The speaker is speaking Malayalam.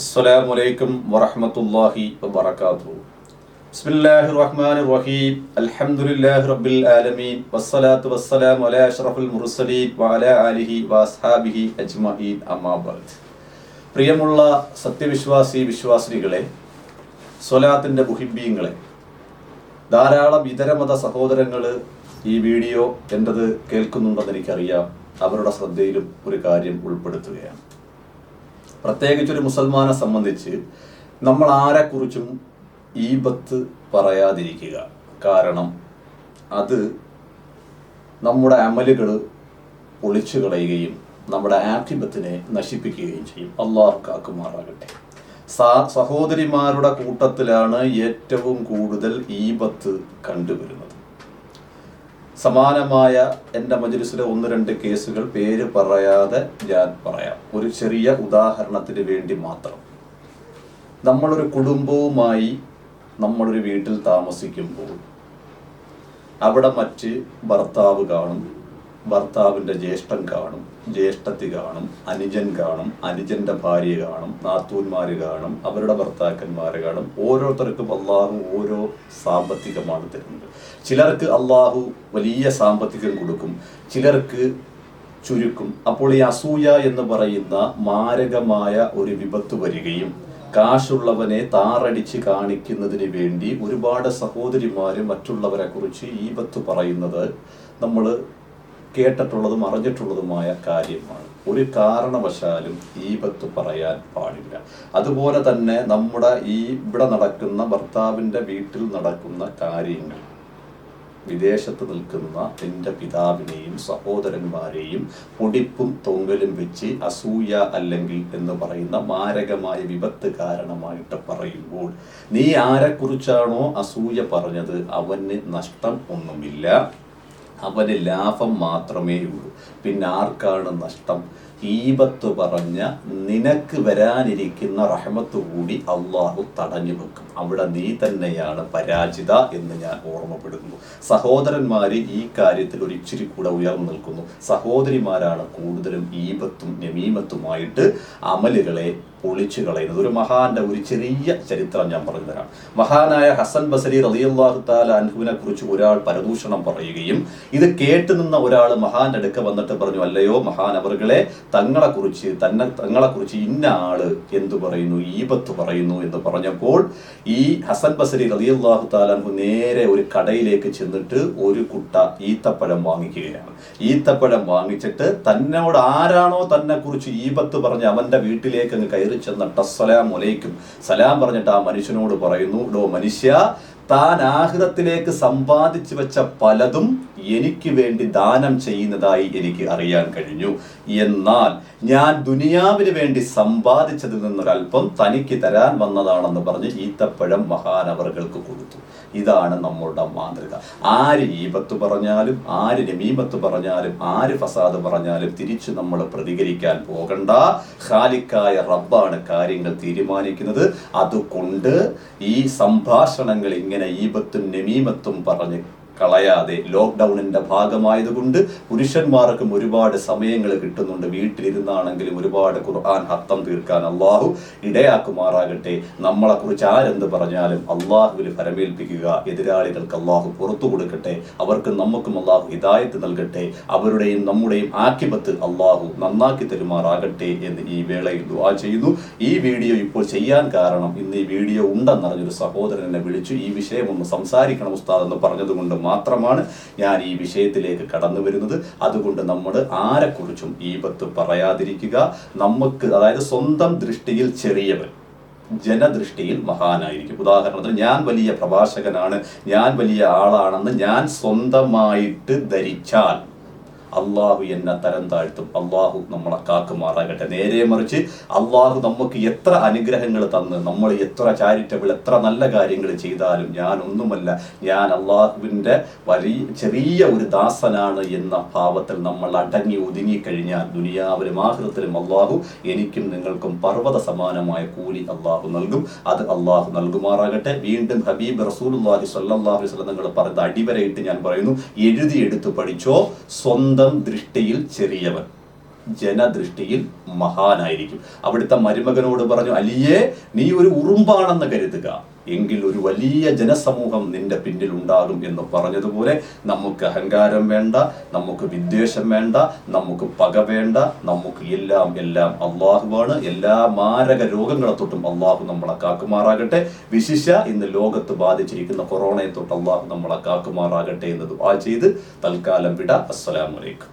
അസ്സലാമു അലൈക്കും വറഹ്മത്തുള്ളാഹി വബറകാതുഹു. ബിസ്മില്ലാഹിർ റഹ്മാനിർ റഹീം. അൽഹംദുലില്ലാഹി റബ്ബിൽ ആലമീൻ. വസ്സലാത്തു വസ്സലാമു അലാ അഷ്റഫുൽ മുർസലീൻ വഅലാ ആലിഹി വഅസ്ഹാബിഹി അജ്മഈൻ. അമ്മാ ബഅദ്. പ്രിയമുള്ള സത്യവിശ്വാസി വിശ്വാസിനികളെ സ്വലാത്തിന്റെ മുഹിബീങ്ങളെ ധാരാളം ഇതരമത സഹോദരങ്ങൾ ഈ വീഡിയോ എന്റെത് കേൾക്കുന്നുണ്ടെന്ന് എനിക്കറിയാം. അവരുടെ ശ്രദ്ധയിലും ഒരു കാര്യം ഉൾപ്പെടുത്തുകയാണ്. പ്രത്യേകിച്ച് ഒരു മുസൽമാനെ സംബന്ധിച്ച് നമ്മൾ ആരെക്കുറിച്ചും ഈബത്ത് പറയാതിരിക്കുക. കാരണം അത് നമ്മുടെ അമലുകൾ പൊളിച്ചു കളയുകയും നമ്മുടെ ആക്ഷിബത്തിനെ നശിപ്പിക്കുകയും ചെയ്യും. അള്ളാഹു കാക്കുമാറാകട്ടെ സഹോദരിമാരുടെ കൂട്ടത്തിലാണ് ഏറ്റവും കൂടുതൽ ഈബത്ത് കണ്ടുവരുന്നത്. സമാനമായ എന്റെ മജ്ലിസിലെ ഒന്ന് രണ്ട് കേസുകൾ പേര് പറയാതെ ഞാൻ പറയാം. ഒരു ചെറിയ ഉദാഹരണത്തിന് വേണ്ടി മാത്രം. നമ്മളൊരു കുടുംബവുമായി നമ്മളൊരു വീട്ടിൽ താമസിക്കുമ്പോൾ അവിടെ മറ്റ് ഭർത്താവ് കാണും ഭർത്താവിന്റെ ജ്യേഷ്ഠൻ കാണും ജ്യേഷ്ഠത്തി കാണും അനുജൻ കാണും അനുജന്റെ ഭാര്യ കാണും നാത്തൂന്മാർ കാണും അവരുടെ ഭർത്താക്കന്മാർ കാണും. ഓരോരുത്തർക്കും അള്ളാഹു ഓരോ സാമ്പത്തികമാണ് തരുന്നത്. ചിലർക്ക് അള്ളാഹു വലിയ സാമ്പത്തികം കൊടുക്കും ചിലർക്ക് ചുരുക്കും. അപ്പോൾ ഈ അസൂയ എന്ന് പറയുന്ന മാരകമായ ഒരു വിപത്ത് വരികയും കാശുള്ളവനെ താറടിച്ച് കാണിക്കുന്നതിന് വേണ്ടി ഒരുപാട് സഹോദരിമാര് മറ്റുള്ളവരെ കുറിച്ച് ഈപത്ത് പറയുന്നത് നമ്മൾ കേട്ടിട്ടുള്ളതും അറിഞ്ഞിട്ടുള്ളതുമായ കാര്യമാണ്. ഒരു കാരണവശാലും ഈപത്ത് പറയാൻ പാടില്ല. അതുപോലെ തന്നെ നമ്മുടെ ഈ ഇവിടെ നടക്കുന്ന ഭർത്താവിന്റെ വീട്ടിൽ നടക്കുന്ന കാര്യങ്ങൾ വിദേശത്ത് നിൽക്കുന്ന എന്റെ പിതാവിനെയും സഹോദരന്മാരെയും പൊടിപ്പും തൊങ്കലും വെച്ച് അസൂയ അല്ലെങ്കിൽ എന്ന് പറയുന്ന മാരകമായ വിപത്ത് കാരണമായിട്ട് പറയുമ്പോൾ നീ ആരെക്കുറിച്ചാണോ അസൂയ പറഞ്ഞത്? അവന് നഷ്ടം ഒന്നുമില്ല. അവന് ലാഭം മാത്രമേ ഉള്ളൂ പിന്നെ ആർക്കാണ് നഷ്ടം? ഈബത്ത് പറഞ്ഞ നിനക്ക് വരാനിരിക്കുന്ന റഹ്മത്ത് കൂടി അള്ളാഹു തടഞ്ഞു വെക്കും. അവിടെ നീ തന്നെയാണ് പരാജിത എന്ന് ഞാൻ ഓർമ്മപ്പെടുന്നു സഹോദരന്മാര് ഈ കാര്യത്തിൽ ഒരു ഇച്ചിരി കൂടെ ഉയർന്നു നിൽക്കുന്നു. സഹോദരിമാരാണ് കൂടുതലും ഈബത്തും നമീമത്തുമായിട്ട് അമലുകളെ പൊളിച്ചു കളയുന്നത്. ഒരു മഹാന്റെ ഒരു ചെറിയ ചരിത്രം ഞാൻ പറഞ്ഞു തരാം. മഹാനായ ഹസൻ ബസരി റളിയല്ലാഹു താല അൻഹുവിനെ കുറിച്ച് ഒരാൾ പരദൂഷണം പറയുകയും ഇത് കേട്ടു നിന്ന ഒരാൾ മഹാന്റെ അടുക്ക വന്നിട്ട് പറഞ്ഞു അല്ലയോ മഹാൻ അവർകളെ തങ്ങളെ കുറിച്ച് തന്നെ തങ്ങളെക്കുറിച്ച് ഇന്ന ആൾ എന്തു പറയുന്നു ഈപത്ത് പറയുന്നു എന്ന് പറഞ്ഞപ്പോൾ ഈ ഹസൻ ബസരി റളിയല്ലാഹു താലാഹു നേരെ ഒരു കടയിലേക്ക് ചെന്നിട്ട് ഒരു കുട്ട ഈത്തപ്പഴം വാങ്ങിക്കുകയാണ്. ഈത്തപ്പഴം വാങ്ങിച്ചിട്ട് തന്നോട് ആരാണോ തന്നെ കുറിച്ച് ഈപത്ത് പറഞ്ഞ് അവന്റെ വീട്ടിലേക്ക് അങ്ങ് കയറി ചെന്നിട്ട് അസ്സലാം ഒലയ്ക്കും സലാം പറഞ്ഞിട്ട് ആ മനുഷ്യനോട് പറയുന്നു ഡോ മനുഷ്യ താൻ ആഹൃതത്തിലേക്ക് സമ്പാദിച്ചു വെച്ച പലതും എനിക്ക് വേണ്ടി ദാനം ചെയ്യുന്നതായി എനിക്ക് അറിയാൻ കഴിഞ്ഞു. എന്നാൽ ഞാൻ ദുനിയാവിന് വേണ്ടി സമ്പാദിച്ചതിൽ നിന്നൊരല്പം തനിക്ക് തരാൻ വന്നതാണെന്ന് പറഞ്ഞ് ഈത്തപ്പഴം മഹാനവറുകൾക്ക് കൊടുത്തു. ഇതാണ് നമ്മളുടെ മാതൃക. ആര് ഈപത്ത് പറഞ്ഞാലും ആര് രമീമത്ത് പറഞ്ഞാലും ആര് ഫസാദ് പറഞ്ഞാലും തിരിച്ച് നമ്മൾ പ്രതികരിക്കാൻ പോകണ്ട. ഖാലിക്കായ റബ്ബാണ് കാര്യങ്ങൾ തീരുമാനിക്കുന്നത്. അതുകൊണ്ട് ഈ സംഭാഷണങ്ങൾ ഇങ്ങനെ ഈപത്തും നമീമത്തും പറഞ്ഞ് കളയാതെ ലോക്ക്ഡൗണിന്റെ ഭാഗമായതുകൊണ്ട് പുരുഷന്മാർക്കും ഒരുപാട് സമയങ്ങൾ കിട്ടുന്നുണ്ട്. വീട്ടിലിരുന്നാണെങ്കിലും ഒരുപാട് ഖുർആൻ ഹത്തം തീർക്കാൻ അള്ളാഹു ഇടയാക്കുമാറാകട്ടെ. നമ്മളെ കുറിച്ച് ആരെന്ത് പറഞ്ഞാലും അള്ളാഹുവിൽ ഫലമേൽപ്പിക്കുക എതിരാളികൾക്ക് അള്ളാഹു പുറത്തു കൊടുക്കട്ടെ. അവർക്ക് നമുക്കും അള്ളാഹു ഹിദായത്ത് നൽകട്ടെ. അവരുടെയും നമ്മുടെയും ആക്കിപത്ത് അള്ളാഹു നന്നാക്കി തരുമാറാകട്ടെ എന്ന് ഈ വേളയിൽ ദുവാ ചെയ്യുന്നു. ഈ വീഡിയോ ഇപ്പോൾ ചെയ്യാൻ കാരണം ഇന്ന് ഈ വീഡിയോ ഉണ്ടെന്നറിഞ്ഞൊരു സഹോദരൻ എന്നെ വിളിച്ചു. ഈ വിഷയം ഒന്ന് സംസാരിക്കണം ഉസ്താദ് എന്ന് പറഞ്ഞതുകൊണ്ട് മാത്രമാണ് ഞാൻ ഈ വിഷയത്തിലേക്ക് കടന്നു വരുന്നത്. അതുകൊണ്ട് നമ്മൾ ആരെക്കുറിച്ചും ഈ പത്ത് പറയാതിരിക്കുക. നമുക്ക് അതായത് സ്വന്തം ദൃഷ്ടിയിൽ ചെറിയവൻ ജനദൃഷ്ടിയിൽ മഹാനായിരിക്കും. ഉദാഹരണത്തിന് ഞാൻ വലിയ പ്രഭാഷകനാണ് ഞാൻ വലിയ ആളാണെന്ന് ഞാൻ സ്വന്തമായിട്ട് ധരിച്ചാൽ അള്ളാഹു എന്നെ തരം താഴ്ത്തും. അള്ളാഹു നമ്മളെ കാക്കുമാറാകട്ടെ. നേരെ മറിച്ച് അള്ളാഹു നമുക്ക് എത്ര അനുഗ്രഹങ്ങൾ തന്ന് നമ്മൾ എത്ര ചാരിറ്റബിൾ എത്ര നല്ല കാര്യങ്ങൾ ചെയ്താലും ഞാൻ ഒന്നുമല്ല ഞാൻ അള്ളാഹുവിന്റെ വലിയ ചെറിയ ഒരു ദാസനാണ് എന്ന ഭാവത്തിൽ നമ്മൾ അടങ്ങി ഒതുങ്ങിക്കഴിഞ്ഞാൽ ദുനിയാവിലും ആഹൃത്തിലും അള്ളാഹു എനിക്കും നിങ്ങൾക്കും പർവത സമാനമായ കൂലി അള്ളാഹു നൽകും. അത് അള്ളാഹു നൽകുമാറാകട്ടെ. വീണ്ടും ഹബീബ് റസൂൽ അള്ളാഹി അലൈഹി വസല്ലം നിങ്ങൾ പറഞ്ഞ അടിവരയിട്ട് ഞാൻ പറയുന്നു. എഴുതിയെടുത്ത് പഠിച്ചോ സ്വന്തം ദൃഷ്ടിയിൽ ചെറിയവൻ. ജനദൃഷ്ടിയിൽ മഹാനായിരിക്കും. അവിടുത്തെ മരുമകനോട് പറഞ്ഞു അലിയേ നീ ഒരു ഉറുമ്പാണെന്ന് കരുതുക. എങ്കിൽ ഒരു വലിയ ജനസമൂഹം നിന്റെ പിന്നിൽ ഉണ്ടാകും എന്ന് പറഞ്ഞതുപോലെ നമുക്ക് അഹങ്കാരം വേണ്ട നമുക്ക് വിദ്വേഷം വേണ്ട നമുക്ക് പക വേണ്ട നമുക്ക് എല്ലാം എല്ലാം അള്ളാഹുവാണ്. എല്ലാ മാരക രോഗങ്ങളെ തൊട്ടും അള്ളാഹു നമ്മളെ കാക്കുമാറാകട്ടെ. വിശിഷ ഇന്ന് ലോകത്ത് ബാധിച്ചിരിക്കുന്ന കൊറോണയെ തൊട്ട് അള്ളാഹു നമ്മളെ കാക്കുമാറാകട്ടെ എന്ന് ദുആ ചെയ്ത് തൽക്കാലം വിട. അസ്സലാമലൈക്കും